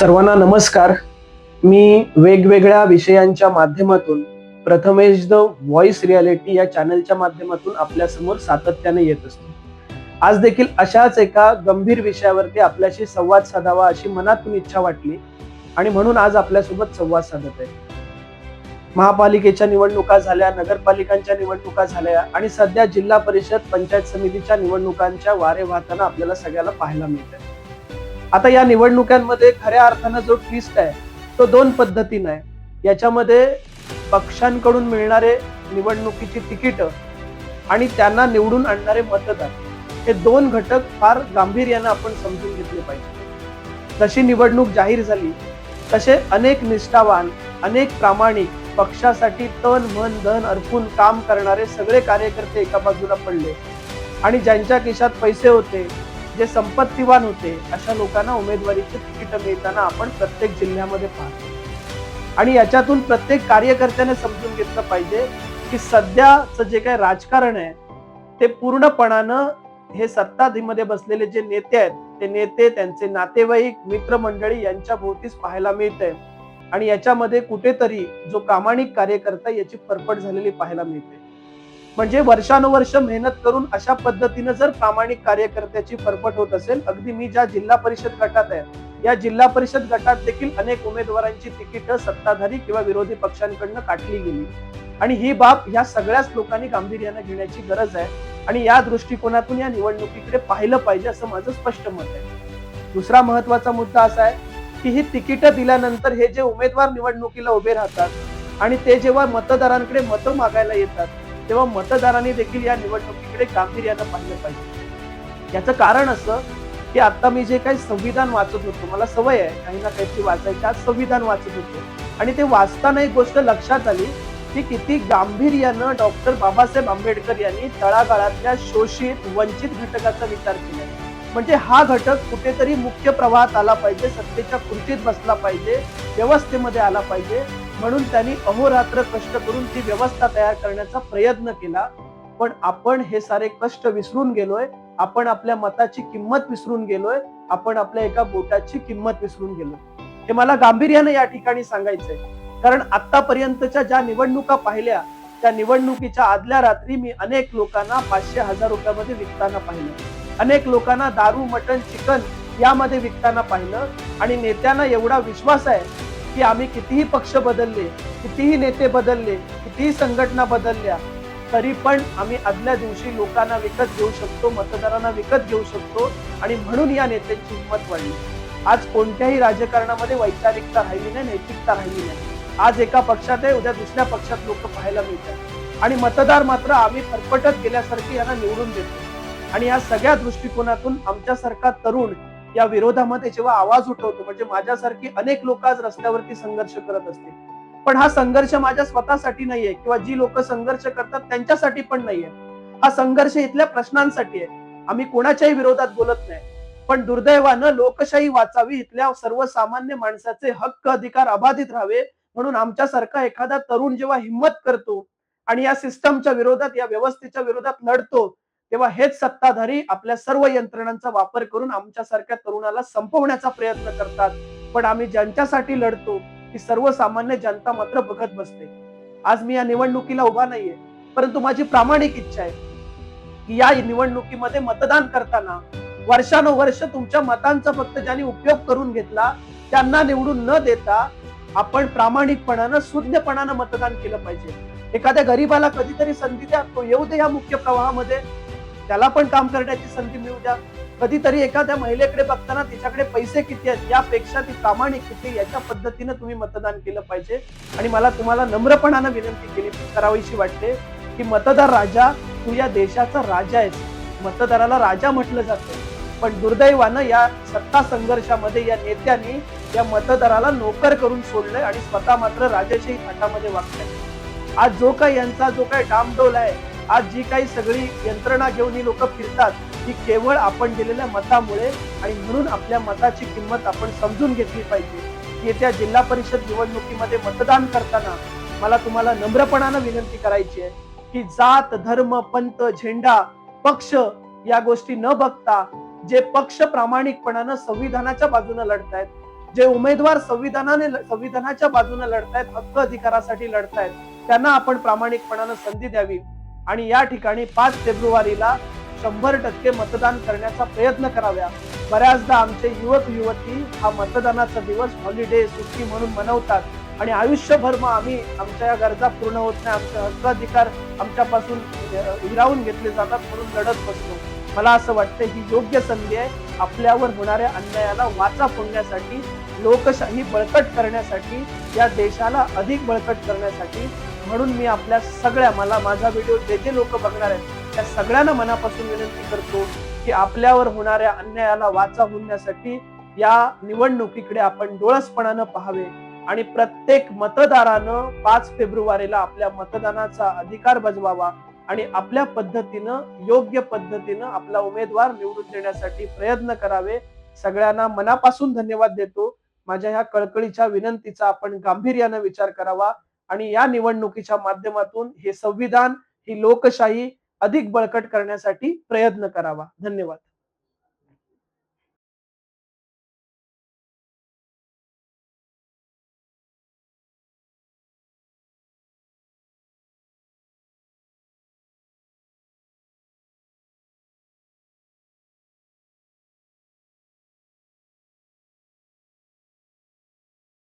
सर्वांना नमस्कार. मी वेगवेगळ्या विषयांच्या माध्यमातून प्रथमेश द व्हॉइस रियालिटी या चॅनलच्या माध्यमातून आपल्यासमोर सातत्याने येत असतो. आज देखील अशाच एका गंभीर विषयावरती आपल्याशी संवाद साधावा अशी मनातून इच्छा वाटली आणि म्हणून आज आपल्यासोबत संवाद साधत आहे. महापालिकेच्या निवडणुका झाल्या नगरपालिकांच्या निवडणुका झाल्या आणि सध्या जिल्हा परिषद पंचायत समितीच्या निवडणुकांच्या वारे वाहताना आपल्याला सगळ्याला पाहायला मिळत आहे आता या निवडणुकांमध्ये खऱ्या अर्थानं जो ट्विस्ट आहे तो दोन पद्धतीनं आहे. याच्यामध्ये पक्षांकडून मिळणारे निवडणुकीची तिकीट आणि त्यांना निवडून आणणारे मतदार हे दोन घटक फार गांभीर्यानं आपण समजून घेतले पाहिजे. जशी निवडणूक जाहीर झाली तसे अनेक निष्ठावान अनेक प्रामाणिक पक्षासाठी तन मन धन अर्पून काम करणारे सगळे कार्यकर्ते एका बाजूला पडले आणि ज्यांच्या खिशात पैसे होते जे संपत्तीवान होते अशा लोकांना उमेदवारीची तिकीट मिळताना आपण प्रत्येक जिल्ह्यामध्ये पाहतो. आणि याच्यातून प्रत्येक कार्यकर्त्याने समजून घेतलं पाहिजे की सध्याचं जे काही राजकारण आहे ते पूर्णपणानं हे सत्ताधीमध्ये बसलेले जे नेते आहेत ते नेते त्यांचे नातेवाईक मित्रमंडळी यांच्या भोवतीच पाहायला मिळते आणि याच्यामध्ये कुठेतरी जो प्रामाणिक कार्यकर्ता याची फरफट झालेली पाहायला मिळते. म्हणजे वर्षानुवर्ष मेहनत करून अशा पद्धतीनं जर प्रामाणिक कार्यकर्त्याची फरफट होत असेल अगदी मी ज्या जिल्हा परिषद गटात आहे या जिल्हा परिषद गटात देखील अनेक उमेदवारांची तिकीट सत्ताधारी किंवा विरोधी पक्षांकडनं काटली गेली. आणि ही बाब या सगळ्याच लोकांनी गांभीर्यानं घेण्याची गरज आहे आणि या दृष्टिकोनातून या निवडणुकीकडे पाहिलं पाहिजे असं माझं स्पष्ट मत आहे. दुसरा महत्त्वाचा मुद्दा असा आहे की ही तिकीट दिल्यानंतर हे जे उमेदवार निवडणुकीला उभे राहतात आणि ते जेव्हा मतदारांकडे मतं मागायला येतात तेव्हा मतदारांनी देखील या निवडणुकीकडे गांभीर्यानं पाहिलं पाहिजे. याचं कारण असं की आता मी जे काही संविधान वाचत होतो मला सवय आहे काही ना काहीची वाचायची. आज संविधान वाचत होतो. आणि ते वाचताना एक गोष्ट लक्षात आली की किती गांभीर्यानं डॉक्टर बाबासाहेब आंबेडकर यांनी तळागाळातल्या शोषित वंचित घटकाचा विचार केला. म्हणजे हा घटक कुठेतरी मुख्य प्रवाहात आला पाहिजे सत्तेच्या कृतीत बसला पाहिजे व्यवस्थेमध्ये आला पाहिजे. म्हणून त्यांनी अहोरात्र कष्ट करून ती व्यवस्था तयार करण्याचा प्रयत्न केला. पण आपण हे सारे कष्ट विसरून गेलोय. आपण आपल्या मताची किंमत विसरून गेलोय. आपण आपल्या एका बोटाची किंमत विसरून गेलोय. हे मला गांभीर्याने या ठिकाणी सांगायचंय. कारण आतापर्यंतच्या ज्या निवडणुका पाहिल्या त्या निवडणुकीच्या आदल्या रात्री मी अनेक लोकांना पाचशे हजार रुपयामध्ये विकताना पाहिलं. अनेक लोकांना दारू मटण चिकन यामध्ये विकताना पाहिलं. आणि नेत्यांना एवढा विश्वास आहे की आम्ही कितीही पक्ष बदलले कितीही नेते बदलले कितीही संघटना बदलल्या तरी पण आम्ही आदल्या दिवशी लोकांना विकत घेऊ शकतो मतदारांना विकत घेऊ शकतो आणि म्हणून या नेत्यांची हिंमत वाढली. आज कोणत्याही राजकारणामध्ये वैचारिकता राहिली नाही नैतिकता राहिली नाही. आज एका पक्षात आहे उद्या दुसऱ्या पक्षात लोक पाहायला मिळतात. आणि मतदार मात्र आम्ही फरफटत गेल्यासारखी यांना निवडून देतो. आणि या सगळ्या दृष्टिकोनातून आमच्यासारखा तरुण या विरोधामध्ये जेव्हा आवाज उठवतो म्हणजे माझ्यासारखी अनेक लोक आज रस्त्यावरती संघर्ष करत असतील. पण हा संघर्ष माझ्या स्वतःसाठी नाहीये किंवा जी लोक संघर्ष करतात त्यांच्यासाठी पण नाहीये. हा संघर्ष इथल्या प्रश्नांसाठी आहे. आम्ही कोणाच्याही विरोधात बोलत नाही. पण दुर्दैवानं लोकशाही वाचावी इथल्या सर्वसामान्य माणसाचे हक्क अधिकार अबाधित राहावे म्हणून आमच्यासारखा एखादा तरुण जेव्हा हिंमत करतो आणि या सिस्टमच्या विरोधात या व्यवस्थेच्या विरोधात लढतो तेव्हा हेच सत्ताधारी आपल्या सर्व यंत्रणांचा वापर करून आमच्यासारख्या तरुणाला संपवण्याचा प्रयत्न करतात. पण आम्ही ज्यांच्यासाठी लढतो ती सर्वसामान्य जनता मात्र बघत बसते. आज मी या निवडणुकीला उभा नाहीये परंतु माझी प्रामाणिक इच्छा आहे की या निवडणुकीमध्ये मतदान करताना वर्षानुवर्ष तुमच्या मतांचा फक्त ज्यांनी उपयोग करून घेतला त्यांना निवडून न देता आपण प्रामाणिकपणानं शुद्धपणानं मतदान केलं पाहिजे. एखाद्या गरीबाला कधीतरी संधी द्या तो येऊ दे या मुख्य प्रवाहामध्ये. त्याला पण काम करण्याची संधी मिळू द्या. कधीतरी एखाद्या महिलेकडे बघताना तिच्याकडे पैसे किती आहेत यापेक्षा ती प्रामाणिक किती याच्या पद्धतीनं तुम्ही मतदान केलं पाहिजे. आणि मला तुम्हाला नम्रपणानं विनंती केली करावीशी वाटते की मतदार राजा तू या देशाचा राजा आहेस. मतदाराला राजा म्हटलं जातं. पण दुर्दैवानं या सत्ता संघर्षामध्ये या नेत्यांनी या मतदाराला नोकर करून सोडलंय आणि स्वतः मात्र राजाशाही थाटामध्ये वागताय. आज जो काय यांचा जो काय डामडोल आहे आज जी काही सगळी यंत्रणा घेऊन ही लोक फिरतात ती केवळ आपण दिलेल्या मतामुळे आणि म्हणून आपल्या मताची किंमत आपण समजून घेतली पाहिजे. येत्या जिल्हा परिषद निवडणुकीमध्ये मतदान करताना मला तुम्हाला नम्रपणानं विनंती करायची आहे की जात धर्म पंत झेंडा पक्ष या गोष्टी न बघता जे पक्ष प्रामाणिकपणानं संविधानाच्या बाजूने लढतायत जे उमेदवार संविधानाने संविधानाच्या बाजूने लढतायत हक्क अधिकारासाठी लढतायत त्यांना आपण प्रामाणिकपणानं संधी द्यावी. आणि या ठिकाणी पाच फेब्रुवारीला शंभर टक्के मतदान करण्याचा प्रयत्न कराव्या. बऱ्याचदा आमचे युवक युवती हा मतदानाचा दिवस हॉलिडे सुट्टी म्हणून मनवतात. आणि आयुष्यभर मग आम्ही आमच्या या गरजा पूर्ण होत नाही. आमचे हक्काधिकार आमच्यापासून हिरावून घेतले जातात म्हणून लढत बसतो. मला असं वाटतं ही योग्य संधी आहे. आपल्यावर होणाऱ्या अन्यायाला वाचा फोडण्यासाठी लोकशाही बळकट करण्यासाठी या देशाला अधिक बळकट करण्यासाठी म्हणून मी आपल्या सगळ्या मला माझा व्हिडिओ जे जे लोक बघणार आहेत त्या सगळ्यांना मनापासून विनंती करतो की आपल्यावर होणाऱ्या अन्यायाला वाचा होण्यासाठी या निवडणुकीकडे आपण डोळसपणानं पाहावे आणि प्रत्येक मतदारानं पाच फेब्रुवारीला आपल्या मतदानाचा अधिकार बजवावा आणि आपल्या पद्धतीनं योग्य पद्धतीनं आपला उमेदवार निवडून देण्यासाठी प्रयत्न करावे. सगळ्यांना मनापासून धन्यवाद देतो. माझ्या ह्या कळकळीच्या विनंतीचा आपण गांभीर्यानं विचार करावा. आणि या निवडणुकीच्या माध्यमातून हे संविधान ही लोकशाही अधिक बळकट करण्यासाठी प्रयत्न करावा. धन्यवाद.